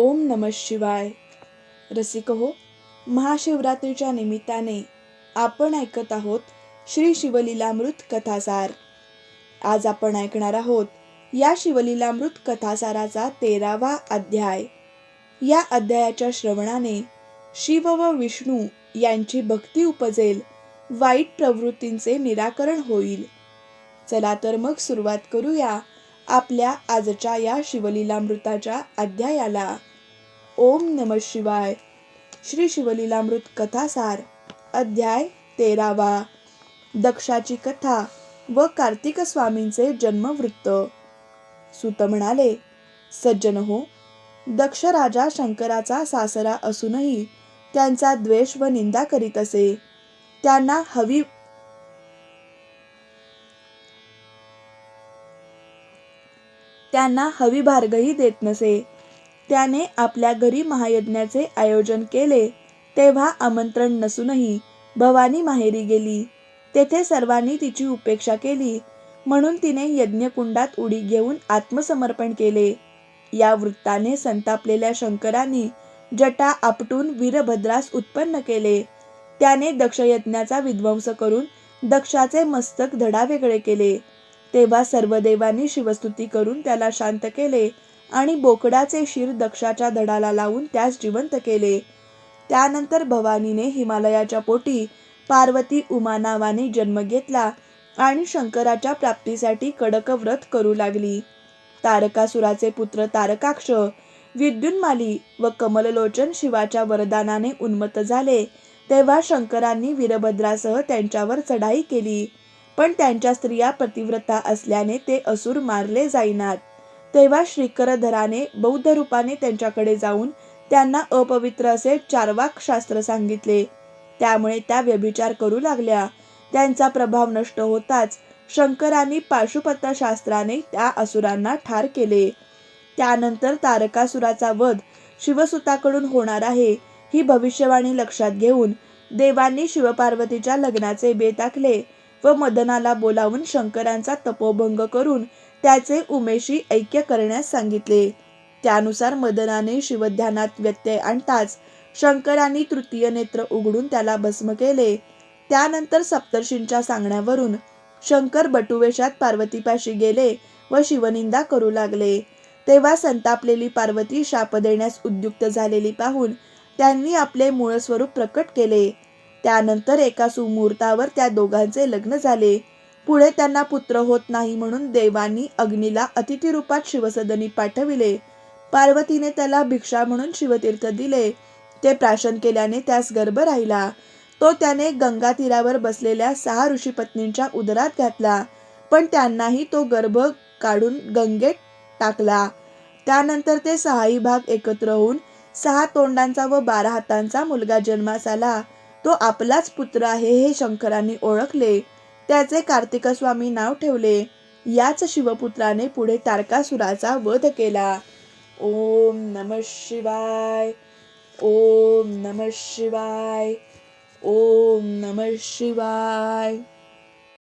ओम नम शिवाय. रसिक हो महाशिवरात्रीच्या निमित्ताने आपण ऐकत आहोत श्री शिवलीलामृत कथासार. आज आपण ऐकणार आहोत या शिवलीलामृत कथासाराचा तेरावा अध्याय. या अध्यायाच्या श्रवणाने शिव व विष्णू यांची भक्ती उपजेल वाईट प्रवृत्तींचे निराकरण होईल. चला तर मग सुरुवात करूया आपल्या आजच्या या शिवलीलामृताच्या अध्यायाला. ओम नम शिवाय. श्री शिवलीलामृत कथासार अध्याय तेरावा. दक्षाची कथा व कार्तिक स्वामींचे जन्मवृत्त. सुत म्हणाले सज्जन हो दक्ष राजा शंकराचा सासरा असूनही त्यांचा द्वेष व निंदा करीत असे. त्यांना हवी त्यांना हवी भार्गही देत नसे. त्याने आपल्या घरी महायज्ञाचे आयोजन केले. तेव्हा आमंत्रण नसूनही भवानी माहेरी गेली. तेथे सर्वांनी तिची उपेक्षा केली. म्हणून तिने यज्ञकुंडात उडी घेऊन आत्मसमर्पण केले. या वृत्ताने संतापलेल्या शंकरांनी जटा आपटून वीरभद्रास उत्पन्न केले. त्याने दक्षयज्ञाचा विध्वंस करून दक्षाचे मस्तक धडा वेगळे केले. तेव्हा सर्व देवांनी शिवस्तुती करून त्याला शांत केले. आणि बोकडाचे शिर दक्षाच्या धडाला लावून त्यास जिवंत केले. त्यानंतर भवानीने हिमालयाच्या पोटी पार्वती उमा नावाने जन्म घेतला आणि शंकराच्या प्राप्तीसाठी कडक व्रत करू लागली. तारकासुराचे पुत्र तारकाक्ष विद्युन्माली व कमललोचन शिवाच्या वरदानाने उन्मत्त झाले तेव्हा शंकरांनी वीरभद्रासह त्यांच्यावर चढाई केली. पण त्यांच्या स्त्रिया प्रतिव्रता असल्याने ते असुर मारले जाईनात. तेव्हा श्रीकरधराने बौद्ध रूपाने त्यांच्याकडे जाऊन त्यांना अपवित्र असे चारवाक शास्त्र सांगितले. त्यामुळे त्या व्यभिचार करू लागल्या. त्यांचा प्रभाव नष्ट होताच शंकरांनी शास्त्राने त्या असुरांना ठार केले. त्यानंतर तारकासुराचा वध शिवसुताकडून होणार आहे ही भविष्यवाणी लक्षात घेऊन देवांनी शिवपार्वतीच्या लग्नाचे बेत आखले व मदनाला बोलावून शंकरांचा तपोभंग करून त्याचे उमेशी ऐक्य करण्यास सांगितले. त्यानुसार मदनाने शिवध्यानात व्यत्यय आणताच शंकरांनी तृतीय नेत्र उघडून त्याला भस्म केले. त्यानंतर सप्तर्षींच्या सांगण्यावरून शंकर बटुवेशात पार्वतीपाशी गेले व शिवनिंदा करू लागले. तेव्हा संतापलेली पार्वती शाप देण्यास उद्युक्त झालेली पाहून त्यांनी आपले मूळ स्वरूप प्रकट केले. त्यानंतर एका सुमुहूर्तावर त्या दोघांचे लग्न झाले. पुढे त्यांना पुत्र होत नाही म्हणून देवांनी अग्नीला अतिथी रूपात शिवसदनी पाठविले. पार्वतीने त्याला भिक्षा म्हणून शिवतीर्थ दिले. ते प्राशन केल्याने त्यास गर्भ राहिला. तो त्याने गंगा तीरावर बसलेल्या सहा ऋषीपत्नींच्या उदरात घातला. पण त्यांनाही तो गर्भ काढून गंगेत टाकला. त्यानंतर ते सहाही भाग एकत्र होऊन सहा तोंडांचा व बारा हातांचा मुलगा जन्मास आला. तो आपलाच पुत्र आहे हे शंकरांनी ओळखले. त्याचे कार्तिक स्वामी नाव ठेवले. याच शिवपुत्राने पुढे तारकासुराचा वध केला. ओम नम शिवाय. ओम नम शिवाय. ओम नम शिवाय.